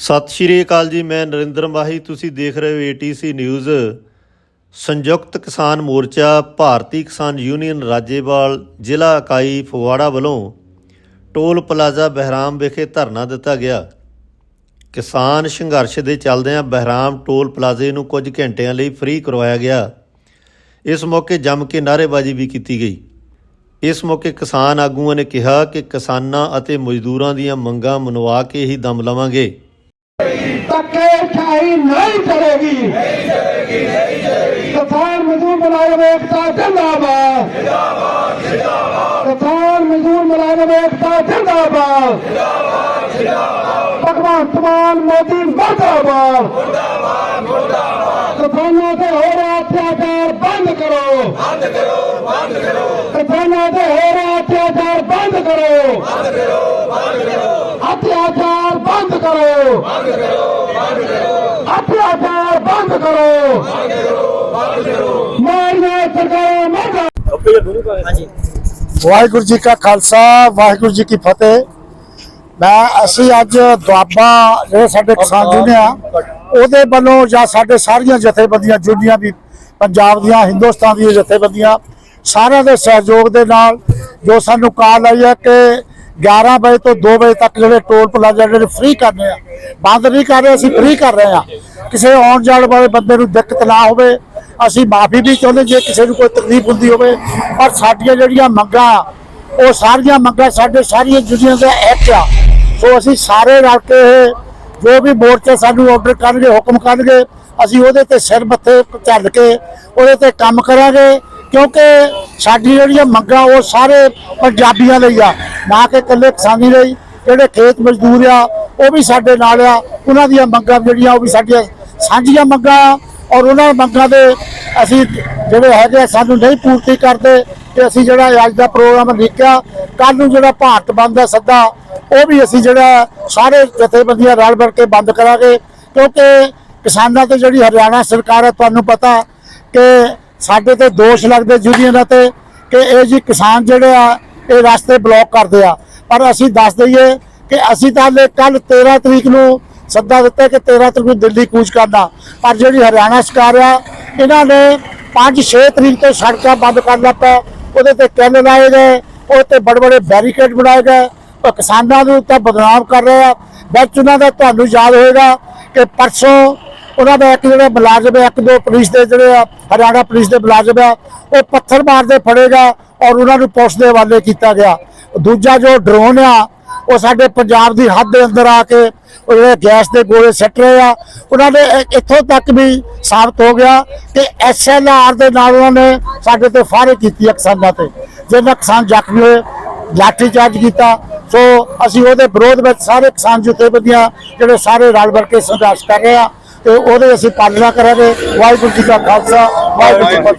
ਸਤਿ ਸ਼੍ਰੀ ਅਕਾਲ ਜੀ, ਮੈਂ ਨਰਿੰਦਰ ਮਾਹੀ। ਤੁਸੀਂ ਦੇਖ ਰਹੇ ਹੋ ਏਟੀਸੀ ਨਿਊਜ਼। ਸੰਯੁਕਤ ਕਿਸਾਨ ਮੋਰਚਾ, ਭਾਰਤੀ ਕਿਸਾਨ ਯੂਨੀਅਨ ਰਾਜੇਵਾਲ, ਜ਼ਿਲ੍ਹਾ ਇਕਾਈ ਫਗਵਾੜਾ ਵੱਲੋਂ ਟੋਲ ਪਲਾਜ਼ਾ ਬਹਿਰਾਮ ਵਿਖੇ ਧਰਨਾ ਦਿੱਤਾ ਗਿਆ। ਕਿਸਾਨ ਸੰਘਰਸ਼ ਦੇ ਚੱਲਦਿਆਂ ਬਹਿਰਾਮ ਟੋਲ ਪਲਾਜ਼ੇ ਨੂੰ ਕੁਝ ਘੰਟਿਆਂ ਲਈ ਫ੍ਰੀ ਕਰਵਾਇਆ ਗਿਆ। ਇਸ ਮੌਕੇ ਜੰਮ ਕੇ ਨਾਅਰੇਬਾਜ਼ੀ ਵੀ ਕੀਤੀ ਗਈ। ਇਸ ਮੌਕੇ ਕਿਸਾਨ ਆਗੂਆਂ ਨੇ ਕਿਹਾ ਕਿ ਕਿਸਾਨਾਂ ਅਤੇ ਮਜ਼ਦੂਰਾਂ ਦੀਆਂ ਮੰਗਾਂ ਮਨਵਾ ਕੇ ਹੀ ਦਮ ਲਵਾਂਗੇ। ਧੱਕੇ ਠਾਈ ਨਹੀਂ ਚਲੇਗੀ ਕਿਸਾਨ ਮਜ਼ਦੂਰ ਮੁਲਾਜ਼ਮ ਏਕਤਾ ਜਿੰਦਾਬਾਦ। ਜਿੰਦਾਬਾਦ ਜਿੰਦਾਬਾਦ ਕਿਸਾਨ ਮਜ਼ਦੂਰ ਮੁਲਾਜ਼ਮ ਏਕਤਾ ਜਿੰਦਾਬਾਦ। ਜਿੰਦਾਬਾਦ ਜਿੰਦਾਬਾਦ ਭਗਵੰਤ ਮਾਨ ਮੋਦੀ ਮਰਦਾਬਾਦ। ਮੁਰਦਾਬਾਦ ਮੁਰਦਾਬਾਦ ਕਿਸਾਨਾਂ ਤੇ ਹੋ ਰਿਹਾ ਅਤਿਆਚਾਰ ਬੰਦ ਕਰੋ। ਬੰਦ ਕਰੋ ਬੰਦ ਅਤਿਆਚਾਰ ਬੰਦ ਕਰੋ। ਬੰਦ ਕਰੋ ਬੰਦ ਕਰੋ। ਅਤਿਆਚਾਰ ਬੰਦ ਕਰੋ ਬੰਦ ਕਰੋ ਬੰਦ ਕਰੋ ਬੰਦ ਕਰੋ ਮਾਰੀਆਂ ਸਰਕਾਰਾਂ ਮਰਦਾ ਵਾਹਿਗੁਰੂ ਜੀ ਕਾ ਖਾਲਸਾ ਵਾਹਿਗੁਰੂ ਜੀ ਕੀ ਫਤਿਹ। ਮੈਂ ਅਸੀਂ ਅੱਜ ਦੁਆਬਾ ਜਿਹੜੇ ਸਾਡੇ ਕਿਸਾਨ ਯੂਨੀਅਨ ਆ ਉਹਦੇ ਵੱਲੋਂ ਜਾਂ ਸਾਡੇ ਸਾਰੀਆਂ ਜਥੇਬੰਦੀਆਂ ਜੁੜੀਆਂ ਵੀ ਪੰਜਾਬ ਦੀਆਂ ਹਿੰਦੁਸਤਾਨ ਦੀਆਂ ਜਥੇਬੰਦੀਆਂ ਸਾਰਿਆਂ ਦੇ ਸਹਿਯੋਗ ਦੇ ਨਾਲ ਜੋ ਸਾਨੂੰ ਕਾਲ ਆਈ ਹੈ ਕਿ 11 ਵਜੇ ਤੋਂ 2 ਵਜੇ ਤੱਕ ਜਿਹੜੇ ਟੋਲ ਪਲਾਜ਼ਾ ਜਿਹੜੇ ਫ੍ਰੀ ਕਰਨੇ ਆ, ਬੰਦ ਨਹੀਂ ਕਰ ਰਹੇ, ਅਸੀਂ ਫ੍ਰੀ ਕਰ ਰਹੇ ਆ। ਕਿਸੇ ਆਉਣ ਜਾਣ ਵਾਲੇ ਬੰਦੇ ਨੂੰ ਦਿੱਕਤ ਨਾ ਹੋਵੇ, ਅਸੀਂ ਮਾਫੀ ਵੀ ਚਾਹੁੰਦੇ ਜੇ ਕਿਸੇ ਨੂੰ ਕੋਈ ਤਕਲੀਫ ਹੁੰਦੀ ਹੋਵੇ, ਪਰ ਸਾਡੀਆਂ ਜਿਹੜੀਆਂ ਮੰਗਾਂ ਉਹ ਸਾਰੀਆਂ ਮੰਗਾਂ ਸਾਡੇ ਸਾਰੀਆਂ ਯੂਨੀਅਨ ਦਾ ਇੱਕ ਆ। ਸੋ ਅਸੀਂ ਸਾਰੇ ਰਲ ਕੇ ਇਹ ਜੋ ਵੀ ਮੋਰਚੇ ਸਾਨੂੰ ਆਰਡਰ ਕਰਨਗੇ, ਹੁਕਮ ਕਰਨਗੇ, ਅਸੀਂ ਉਹਦੇ ਤੇ ਸਿਰ ਮੱਥੇ ਝੱਲ ਕੇ, ਉਹਦੇ ਤੇ ਕੰਮ ਕਰਾਂਗੇ। ਕਿਉਂਕਿ ਸਾਡੀ ਜਿਹੜੀਆਂ ਮੰਗਾਂ ਉਹ ਸਾਰੇ ਪੰਜਾਬੀਆਂ ਲਈ ਆ ਨਾ ਕਿ ਇਕੱਲੇ ਕਿਸਾਨੀ ਲਈ ਜਿਹੜੇ ਖੇਤ ਮਜ਼ਦੂਰ ਆ ਉਹ ਵੀ ਸਾਡੇ ਨਾਲ ਆ। ਉਹਨਾਂ ਦੀਆਂ ਮੰਗਾਂ ਜਿਹੜੀਆਂ ਉਹ ਵੀ ਸਾਡੀਆਂ ਸਾਂਝੀਆਂ ਮੰਗਾਂ ਆ। ਔਰ ਉਹਨਾਂ ਮੰਗਾਂ ਦੇ ਅਸੀਂ ਜਿਹੜੇ ਹੈਗੇ ਆ, ਸਾਨੂੰ ਨਹੀਂ ਪੂਰਤੀ ਕਰਦੇ ਤੇ ਅਸੀਂ ਜਿਹੜਾ ਅੱਜ ਦਾ ਪ੍ਰੋਗਰਾਮ ਲਿਖਿਆ ਕੱਲ ਨੂੰ ਜਿਹੜਾ ਭਾਰਤ ਬੰਦ ਦਾ ਸੱਦਾ ਉਹ ਵੀ ਅਸੀਂ ਜਿਹੜਾ ਸਾਰੇ ਜਥੇਬੰਦੀਆਂ ਰਲ ਮਿਲ ਕੇ ਬੰਦ ਕਰਾਂਗੇ। ਕਿਉਂਕਿ ਕਿਸਾਨਾਂ ਤੇ ਜਿਹੜੀ ਹਰਿਆਣਾ ਸਰਕਾਰ ਹੈ ਤੁਹਾਨੂੰ ਪਤਾ ਕਿ ਸਾਡੇ ਤੇ ਦੋਸ਼ ਲੱਗਦੇ ਯੂਨੀਅਨਾਂ ਤੇ ਕਿ ਇਹ ਜੀ ਕਿਸਾਨ ਜਿਹੜੇ ਆ, ਇਹ ਰਸਤੇ ਬਲੌਕ ਕਰਦੇ ਆ। ਪਰ ਅਸੀਂ ਦੱਸ ਦਈਏ ਕਿ ਅਸੀਂ ਤਾਂ ਹਲੇ ਕੱਲ 13 ਤਰੀਕ ਨੂੰ ਸੱਦਾ ਦਿੱਤਾ ਕਿ 13 ਤਰੀਕ ਨੂੰ ਦਿੱਲੀ ਕੂਚ ਕਰਨਾ। ਪਰ ਜਿਹੜੀ ਹਰਿਆਣਾ ਸਰਕਾਰ ਆ, ਇਹਨਾਂ ਨੇ 5-6 ਤਰੀਕ ਤੋਂ ਸੜਕਾਂ ਬੰਦ ਕਰ ਲੱਪਾ ਉਹਦੇ ਤੇ ਕੈਨ ਲਾਏ ਗਏ, ਉਹ ਤੇ ਬੜੇ ਬੜੇ ਬੈਰੀਕੇਡ ਬਣਾਏ ਗਏ। ਉਹ ਕਿਸਾਨਾਂ ਨੂੰ ਤਾਂ ਬਦਨਾਮ ਕਰ ਰਹੇ ਆ। ਵਿੱਚ ਉਹਨਾਂ ਦਾ ਤੁਹਾਨੂੰ ਯਾਦ ਹੋਏਗਾ ਕਿ ਪਰਸੋਂ ਉਹਨਾਂ ਦਾ ਇੱਕ ਜਿਹੜਾ ਮੁਲਾਜ਼ਮ ਹੈ, ਇੱਕ ਦੋ ਪੁਲਿਸ ਦੇ ਜਿਹੜੇ ਆ, ਹਰਿਆਣਾ ਪੁਲਿਸ ਦੇ ਮੁਲਾਜ਼ਮ ਆ ਉਹ ਪੱਥਰ ਮਾਰਦੇ ਫੜੇਗਾ ਔਰ ਉਹਨਾਂ ਨੂੰ ਪੁਲਿਸ ਦੇ ਹਵਾਲੇ ਕੀਤਾ ਗਿਆ। ਦੂਜਾ ਜੋ ਡਰੋਨ ਆ, ਉਹ ਸਾਡੇ ਪੰਜਾਬ ਦੀ ਹੱਦ ਦੇ ਅੰਦਰ ਆ ਕੇ ਉਹ ਜਿਹੜੇ ਗੈਸ ਦੇ ਗੋਲੇ ਸੱਟ ਰਹੇ ਆ, ਉਹਨਾਂ ਨੇ ਇੱਥੋਂ ਤੱਕ ਵੀ ਸਾਬਤ ਹੋ ਗਿਆ ਕਿ ਐਸਐਲਆਰ ਦੇ ਨਾਲ ਉਹਨਾਂ ਨੇ ਸਾਡੇ ਤੇ ਫਾਰੇ ਕੀਤੀ ਆ ਕਿਸਾਨਾਂ ਤੇ। ਜਿਹਨਾਂ ਕਿਸਾਨ ਜ਼ਖਮੀ ਹੋਏ ਲਾਠੀ ਚਾਰਜ ਕੀਤਾ, ਸੋ ਅਸੀਂ ਉਹਦੇ ਵਿਰੋਧ ਵਿੱਚ ਸਾਰੇ ਕਿਸਾਨ ਜਥੇਬੰਦੀਆਂ ਜਿਹੜੇ ਸਾਰੇ ਰਲ ਮਿਲ ਕੇ ਸੰਘਰਸ਼ ਕਰ ਰਹੇ ਆ ਤੇ ਉਹਦੇ ਅਸੀਂ ਪਾਲਣਾ ਕਰਾਂਗੇ। ਵਾਹਿਗੁਰੂ ਜੀ ਕਾ ਖਾਲਸਾ ਵਾਹਿਗੁਰੂ ਜੀ ਕੀ ਫਤਿਹ।